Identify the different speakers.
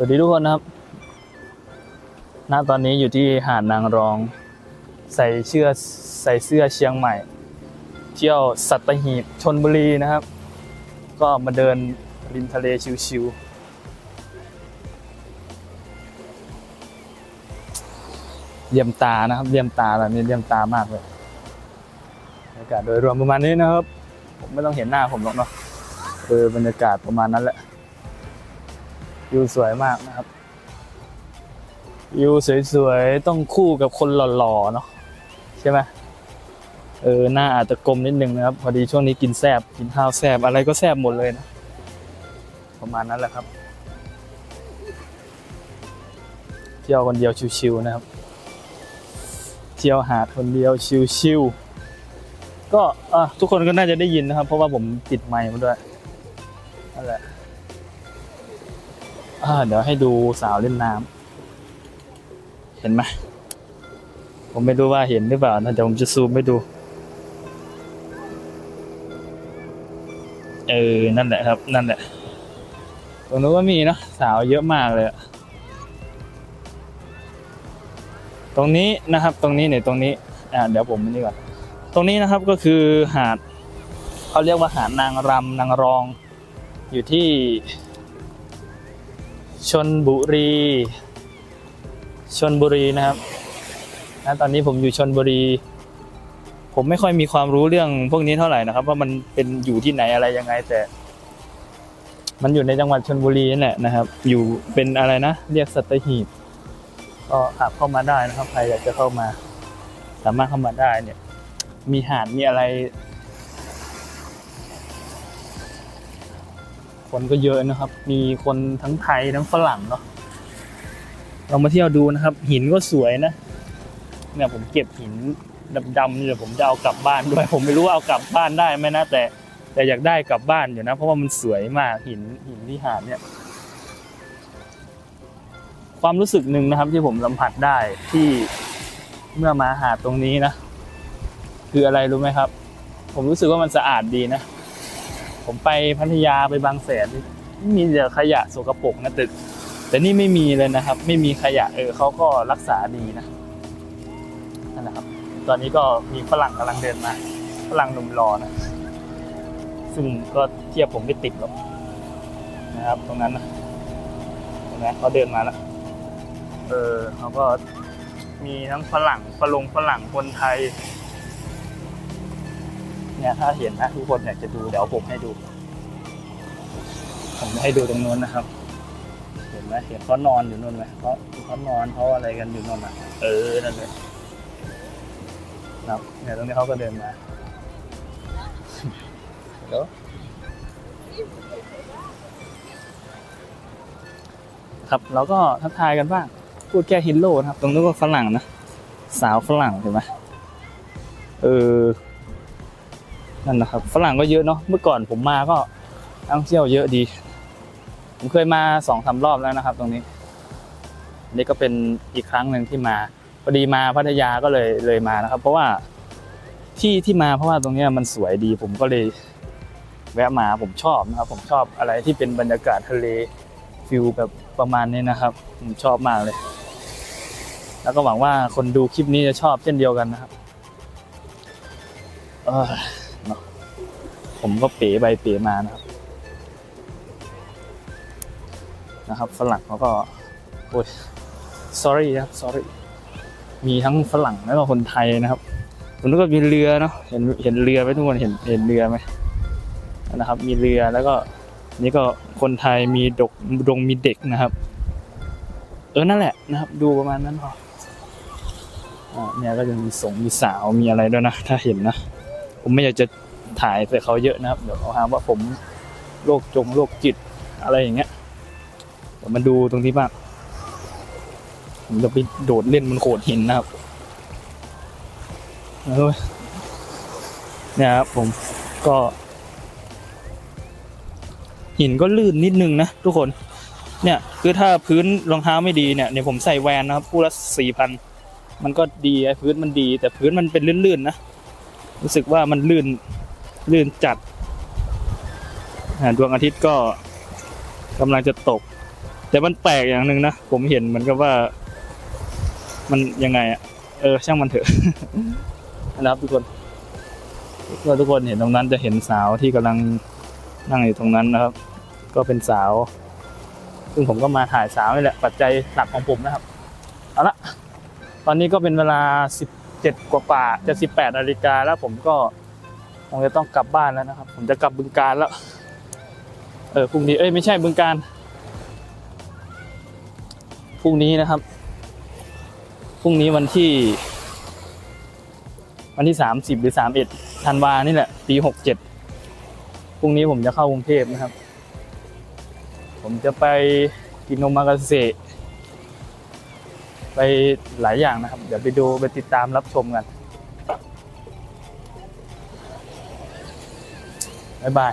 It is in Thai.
Speaker 1: สวัสดีทุกคนนะครับ ณ ตอนนี้อยู่ที่หาดนางรอง ใส่เสื้อใส่เสื้อเชียงใหม่ เที่ยวสัตหีบชนบุรีนะครับ ก็มาเดินริมทะเลชิวๆเยี่ยมตานะครับ เยี่ยมตาแบบนี้เยี่ยมตามากเลยบรรยากาศโดยรวมประมาณนี้นะครับ ผมไม่ต้องเห็นหน้าผมหรอกเนาะคือบรรยากาศประมาณนั้นแหละ วิวสวยมากนะครับวิวสวยๆต้องคู่กับคนหล่อๆเนาะใช่ไหมเออหน้าอาจจะกลมนิดนึงนะครับ พอดีช่วงนี้กินแซบกินข้าวแซบอะไรก็แซบหมดเลยนะ ประมาณนั้นแหละครับ เที่ยวคนเดียวชิวๆนะครับ เที่ยวหาดคนเดียวชิวๆก็อะทุกคนก็น่าจะได้ยินนะครับ เพราะว่าผมปิดไมค์มาด้วยนั่นแหละ เดี๋ยวให้ดูสาวเล่นน้ำเห็นไหมผมไม่รู้ว่าเห็นหรือเปล่านะเดี๋ยวผมจะซูมให้ดู เออ นั่นแหละครับ นั่นแหละ ตรงนู้นก็มีเนอะสาวเยอะมากเลยอะตรงนี้นะครับ ตรงนี้เนี่ยตรงนี้ อ่าเดี๋ยวผมนี่ก่อน ตรงนี้นะครับก็คือหาดเขาเรียกว่าหาดนางรำนางรองอยู่ที่ ชนบุรี ชนบุรีนะครับนะตอนนี้ผมอยู่ชนบุรี ผมไม่ค่อยมีความรู้เรื่องพวกนี้เท่าไหร่นะครับ ว่ามันเป็นอยู่ที่ไหนอะไรยังไง แต่ มันอยู่ในจังหวัดชนบุรีนั่นแหละนะครับ อยู่เป็นอะไรนะ เรียกสัตหีบ ก็ขับเข้ามาได้นะครับ ใครอยากจะเข้ามา สามารถเข้ามาได้เนี่ย มีหาดมีอะไร คนก็เยอะนะครับ มีคนทั้งไทยทั้งฝรั่งเนาะเรามาเที่ยวดูนะครับ หินก็สวยนะเนี่ยผมเก็บหินดำๆเดี๋ยวผมจะเอากลับบ้านด้วย ผมไม่รู้ว่าเอากลับบ้านได้ไหมนะแต่แต่อยากได้กลับบ้านอยู่นะ เพราะว่ามันสวยมากหินหินที่หาดเนี่ย ความรู้สึกหนึ่งนะครับที่ผมสัมผัสได้ที่เมื่อมาหาดตรงนี้นะ คืออะไรรู้ไหมครับ ผมรู้สึกว่ามันสะอาดดีนะ ผมไปพัทยาไปบางแสนมีแต่ขยะสกปรกนะแต่แต่นี่ไม่มีเลยนะครับ ไม่มีขยะเออเขาก็รักษาดีนะนั่นแหละครับ ตอนนี้ก็มีฝรั่งกำลังเดินมาฝรั่งหนุ่มรอนะ ซึ่งก็เทียบผมไม่ติดหรอกนะครับ ตรงนั้นนะตรงนั้นเขาเดินมาแล้วเออเขาก็มีทั้งฝรั่งฝรงฝรั่งคนไทย เนี่ยถ้าเห็นนะทุกคนอยากจะดูเดี๋ยวผมให้ดู ผมให้ดูตรงนู้นนะครับ เห็นไหมเห็นเขานอนอยู่นู่นไหมเขาเขานอนเขาอะไรกันอยู่นู่นอะ เออนั่นเลยครับเนี่ยตรงนี้เขาก็เดินมาเดี๋ยวครับเราก็ทักทายกันบ้างพูดแค่ฮิลโลนะครับ ตรงนู้นก็ฝรั่งนะ สาวฝรั่งเห็นไหมเออ นั่นนะครับฝรั่งก็เยอะเนาะเมื่อก่อนผมมาก็นักท่องเที่ยวเยอะดี ผมเคยมาสองสารอบแล้วนะครับ ตรงนี้นี่ก็เป็นอีกครั้งหนึ่งที่มาพอดีมาพัทยาก็เลยเลยมานะครับ เพราะว่าที่ที่มาเพราะว่าตรงนี้มันสวยดี ผมก็เลยแวะมาผมชอบนะครับ ผมชอบอะไรที่เป็นบรรยากาศทะเลฟิลแบบประมาณนี้นะครับ ผมชอบมากเลย แล้วก็หวังว่าคนดูคลิปนี้จะชอบเช่นเดียวกันนะครับ เออ ผมก็เป๋ไปเป๋มานะครับ นะครับฝรั่งเขาก็โอ้ย sorry ครับ sorry มีทั้งฝรั่งแล้วก็คนไทยนะครับตรงนู้นก็มีเรือเนาะเห็นเห็นเรือไหมทุกคนเห็นเห็นเรือไหมนะครับ มีเรือแล้วก็นี่ก็คนไทยมีดกดงมีเด็กนะครับ เออนั่นแหละนะครับ ดูประมาณนั้นพอเนี่ยก็จะมีสงมีสาวมีอะไรด้วยนะ ถ้าเห็นนะ ผมไม่อยากจะ ถ่ายใส่เขาเยอะนะครับ เดี๋ยวเขาหาว่าผมโรคจงโรคจิตอะไรอย่างเงี้ยเดี๋ยวมาดูตรงนี้บ้างผมจะไปโดดเล่นบนโขดหินนะครับเออเนี่ยครับผมก็ หินก็ลื่นนิดนึงนะทุกคน เนี่ยคือถ้าพื้นรองเท้าไม่ดีเนี่ยเนี่ยผมใส่แวนนะครับคู่ละสี่พันมันก็ดีไอ้พื้นมันดี แต่พื้นมันเป็นลื่นๆนะรู้สึกว่ามันลื่น ลื่นจัดดวงอาทิตย์ก็กำลังจะตก แต่มันแปลกอย่างหนึ่งนะ ผมเห็นเหมือนกับว่า มันยังไงอะเออ ช่างมันเถอะนะครับทุกคนก็ทุกคนเห็นตรงนั้นจะเห็นสาวที่กำลังนั่งอยู่ตรงนั้นนะครับ ก็เป็นสาว ซึ่งผมก็มาถ่ายสาวนี่แหละ ปัจจัยหลักของผมนะครับ เอาละ ตอนนี้ก็เป็นเวลา 17 กว่าๆจะ 18นาฬิกาแล้วผมก็ คงจะต้องกลับบ้านแล้วนะครับ ผมจะกลับบึงการแล้ว เออพรุ่งนี้เอ้ยไม่ใช่บึงการพรุ่งนี้นะครับพรุ่งนี้วันที่ วันที่30หรือ31ธันวานี่แหละปี67พรุ่งนี้ผมจะเข้ากรุงเทพนะครับ ผมจะไปกินนมากาเสไปหลายอย่างนะครับ เดี๋ยวไปดูไปติดตามรับชมกัน บ๊ายบาย